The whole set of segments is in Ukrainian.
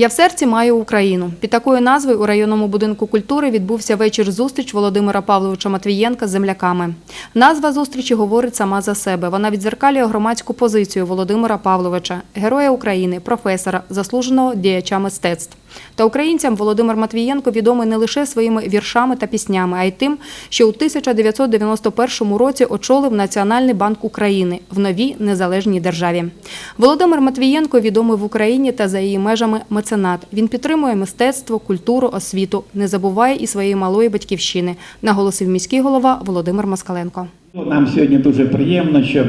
Я в серці маю Україну. Під такою назвою у районному будинку культури відбувся вечір зустріч Володимира Павловича Матвієнка з земляками. Назва зустрічі говорить сама за себе. Вона відзеркалює громадську позицію Володимира Павловича, героя України, професора, заслуженого діяча мистецтв. Та українцям Володимир Матвієнко відомий не лише своїми віршами та піснями, а й тим, що у 1991 році очолив Національний банк України в новій незалежній державі. Володимир Матвієнко відомий в Україні та за її межами меценат. Він підтримує мистецтво, культуру, освіту, не забуває і своєї малої батьківщини, наголосив міський голова Володимир Москаленко. Нам сьогодні дуже приємно, що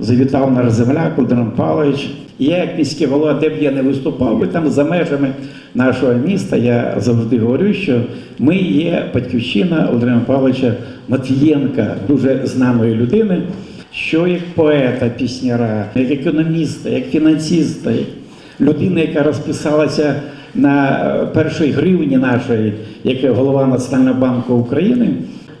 завітав наш земляк Володимир Павлович. І я, як міський голова, де б я не виступав би там за межами нашого міста, я завжди говорю, що ми є батьківщина Володимира Павловича Матвієнка, дуже знаної людини, що як поета, пісняра, як економіста, як фінансиста, як людина, яка розписалася на е, першій гривні нашої, як голова Національного банку України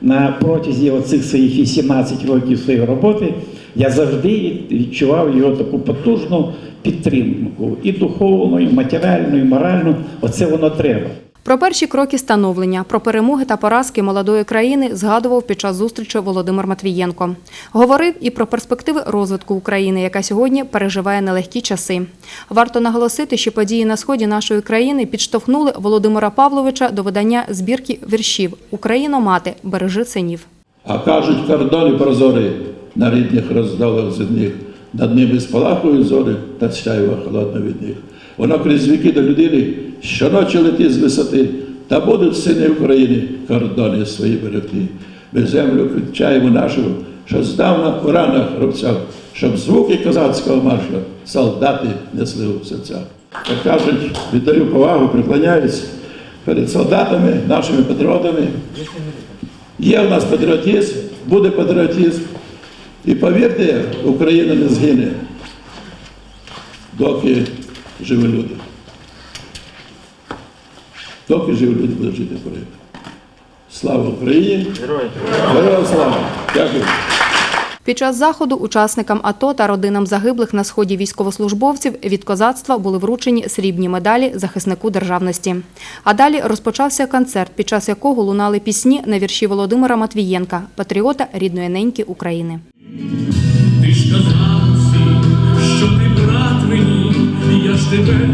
на протязі оцих своїх 18 років своєї роботи я завжди відчував його таку потужну підтримку і духовну, і матеріальну, і моральну. Оце воно треба. Про перші кроки становлення, про перемоги та поразки молодої країни згадував під час зустрічі Володимир Матвієнко. Говорив і про перспективи розвитку України, яка сьогодні переживає нелегкі часи. Варто наголосити, що події на сході нашої країни підштовхнули Володимира Павловича до видання збірки віршів Україно мати, бережи синів. А кажуть, кордони прозорі на рідних роздолах земних, над ними спалахують зорі та сяйва холодно від них. Воно крізь віки до людини щоночі летить з висоти, та будуть сини України кордони свої берегти. Ми землю кричаємо нашу, що здавна у ранах рубцях, щоб звуки козацького маршу солдати несли у серцях. Як кажуть, віддаю повагу, приклоняюсь перед солдатами, нашими патріотами. Є в нас патріотизм, буде патріотизм. І повірте, Україна не згине, доки живі люди. Доки живі люди будуть жити в Україні. Слава Україні! Героям слава! Дякую! Під час заходу учасникам АТО та родинам загиблих на сході військовослужбовців від козацтва були вручені срібні медалі захиснику державності. А далі розпочався концерт, під час якого лунали пісні на вірші Володимира Матвієнка, патріота рідної неньки України. Ти ж казав всім, що ти брат мені, я ж тебе